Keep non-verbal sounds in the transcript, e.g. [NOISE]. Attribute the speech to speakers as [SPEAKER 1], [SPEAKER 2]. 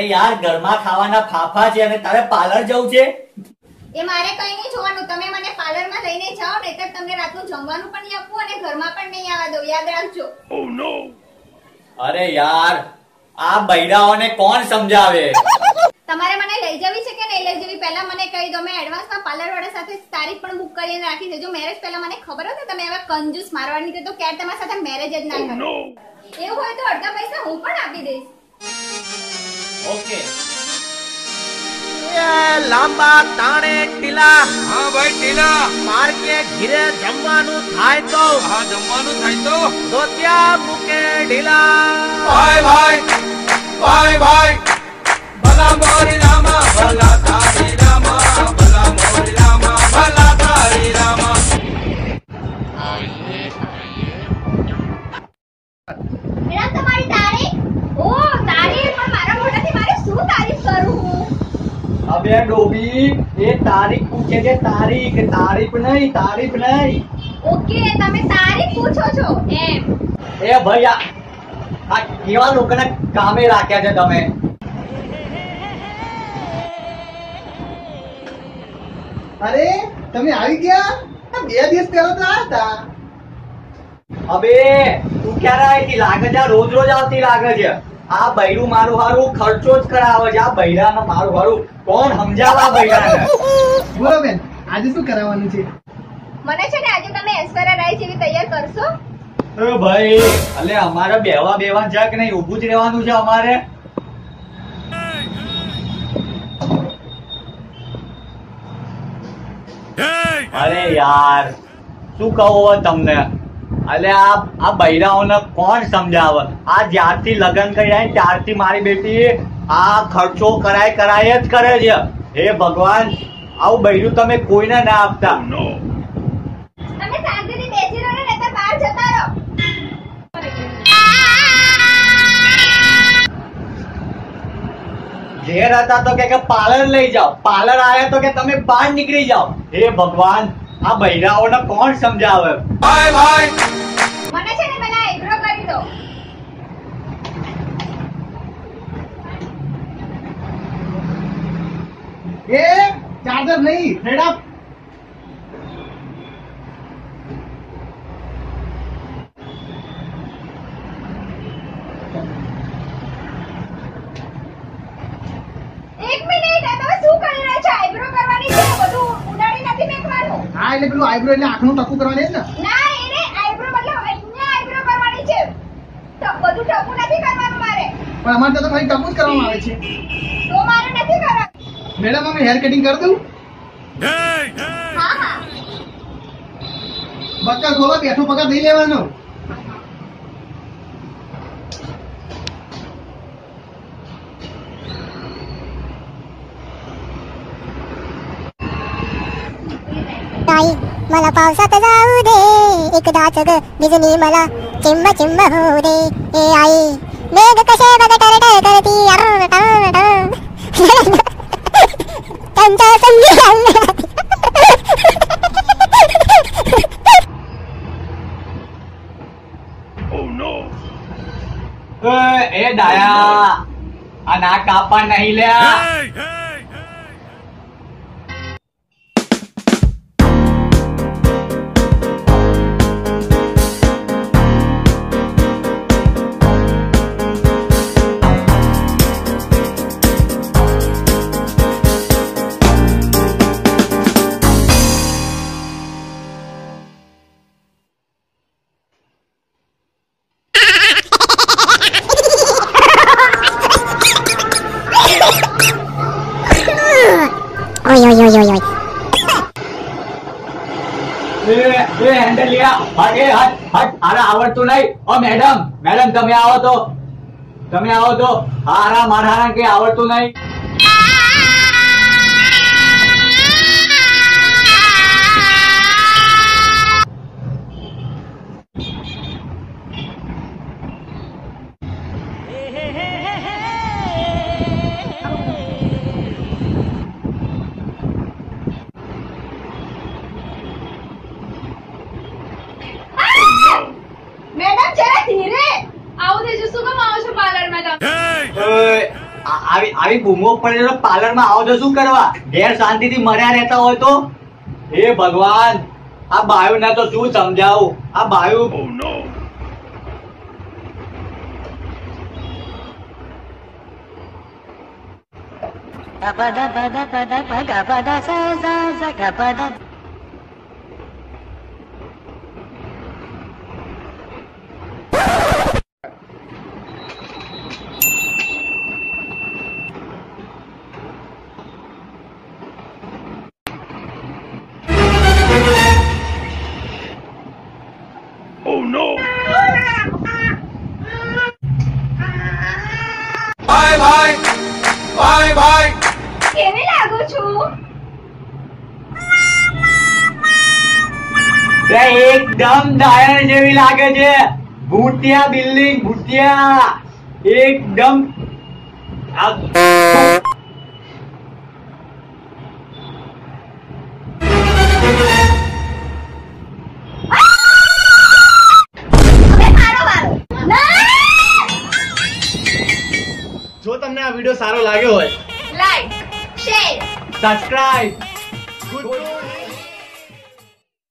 [SPEAKER 1] અરે યાર ઘરમાં ખાવાના ફાફા છે અને તારે પાર્લર જવું છે?
[SPEAKER 2] એ મારે કઈ નહીં જોવાનું. તમે મને પાર્લરમાં લઈને જાઓ નહીતર તમને રાતનું જમવાનું પણ નહીં આપવું અને ઘરમાં પણ નહીં આવવા દઉં. યાદ રાખજો.
[SPEAKER 1] અરે યાર આ બૈરાઓને કોણ સમજાવે?
[SPEAKER 2] તમારે મને લઈ જવી છે કે નહીં લઈ જવી? પહેલા મને કહી દો. મેં એડવાન્સમાં પાર્લર વાળા સાથે તારીખ પણ બુક કરીને રાખી દેજો. મેરેજ પહેલા મને ખબર હતી તમે હવે કંજૂસ મારવાની રીતે તો ક્યારે તમારી સાથે મેરેજ જ ના કરો એવું હોય તો અડધા પૈસા હું પણ આપી દઈશ.
[SPEAKER 1] ઓકે.
[SPEAKER 3] લાંબા તાણે ટીલા.
[SPEAKER 4] હા ભાઈ ટીલા.
[SPEAKER 3] માર્કે ઘીરે જમવાનું થાય તો?
[SPEAKER 4] હા જમવાનું થાય તો?
[SPEAKER 3] ધોતિયા મૂકે ઢીલા.
[SPEAKER 4] ભાઈ ભાઈ ભાઈ ભાઈ. ભલા મોરી રામા ભલા તારી.
[SPEAKER 1] હવે ડોબી એ તારીખ પૂછે છે તારીખ તારીખ નહીં તારીખ નહીં.
[SPEAKER 2] ઓકે તમે તારીખ પૂછો છો. એમ.
[SPEAKER 1] એ ભાઈ આ આ કેવા લોકોને કામે રાખ્યા છે તમે?
[SPEAKER 5] અરે તમે આવી ગયા? બે દિવસ પહેલા તો આવ્યા હતા.
[SPEAKER 1] અબે તું ક્યારે આવી લાગે છે આ રોજ રોજ આવતી લાગે છે. આ બૈરું મારું હારું ખર્ચો જ કરાવે છે. આ બૈરાને મારું હારું. કોણ સમજાવે બૈરાને?
[SPEAKER 5] બોલો બેન આજે શું કરાવવાનું છે?
[SPEAKER 2] મને છે ને આજે તમે એસ્પેરા રાય જેવી તૈયાર કરશો?
[SPEAKER 1] ભાઈ અલે અમારે બેવા બેવા છે કે નહીં? ઊભું જ રહેવાનું છે અમારે. અરે યાર શું કહું તમને? અલે આ આ બૈરાઓને કોણ સમજાવે આ જ્યારથી લગ્ન કર્યા ત્યારથી મારી બેટી આ ખર્ચો કરાય કરાય જ કરે છે. હે ભગવાન આવું બૈરું તમે કોઈને ના આપતા.
[SPEAKER 2] તમે શાંતિથી બેસી રહો ને નહીંતર બહાર જતા રહો.
[SPEAKER 1] ઘેર હતા તો કે પાલર પાર્લર લઈ જાઓ. પાર્લર આવ્યા તો કે તમે બહાર નીકળી જાઓ. હે ભગવાન આ બૈરાઓને કોણ સમજાવે?
[SPEAKER 4] ભાઈ ભાઈ.
[SPEAKER 2] મને છે ને પેલા એગ્રો કરી દો.
[SPEAKER 5] એ ચાર્જર નહીં હેડ અપ
[SPEAKER 2] એક મિનિટ આ તમે શું કરી રહ્યા છો આઈબ્રો કરવાની છે બધું ઉડાડી નથી મેકવાનું
[SPEAKER 5] હા એટલે પેલું આઈબ્રો એટલે આંખનું ટકું કરવાની જ ને?
[SPEAKER 2] ના એને આઈબ્રો મતલબ અહીંયા આઈબ્રો કરવાની છે. બધું ટપુ નથી કરવાનું મારે.
[SPEAKER 5] પણ અમારે ત્યાં તો ખાલી ટકું જ કરવામાં આવે છે.
[SPEAKER 2] તો મારે નથી કરવાનું.
[SPEAKER 5] મેડમ અમે હેર કટિંગ કરી દઉં?
[SPEAKER 2] હા હા.
[SPEAKER 5] બક્કા ખોલો બેઠો પગાર દઈ લેવાનો.
[SPEAKER 6] ताई मला पावसात जाऊ दे. एकदाच ग भिजली मला चिंब चिंब होऊ दे. ए आई मेघ कसे बघ टरटर करती? [LAUGHS]
[SPEAKER 1] त्यांचा
[SPEAKER 6] संधी ए डाया अना कापा
[SPEAKER 1] नाही ल्या. હેન્ડલ લ્યા. હટ એ હટ હટ આવડતું નહીં. ઓ મેડમ મેડમ તમે આવો તો. તમે આવો તો. આરા મારા કે આવડતું નહીં? બૂમો પડે તો પાર્લરમાં આવો તો શું કરવા? ઘેર શાંતિથી મર્યા રહેતા હોય તો? હે ભગવાન આ બાયુ ને તો શું સમજાવું? આ બાયુ
[SPEAKER 4] ભાઈ
[SPEAKER 1] એકદમ ડાયર જેવી લાગે છે. ભૂતિયા બિલ્ડિંગ ભૂતિયા. એકદમ
[SPEAKER 5] જો તમને આ વીડિયો સારો લાગ્યો હોય
[SPEAKER 2] લાઈક શેર
[SPEAKER 1] સબસ્ક્રાઇબ
[SPEAKER 5] ગુડ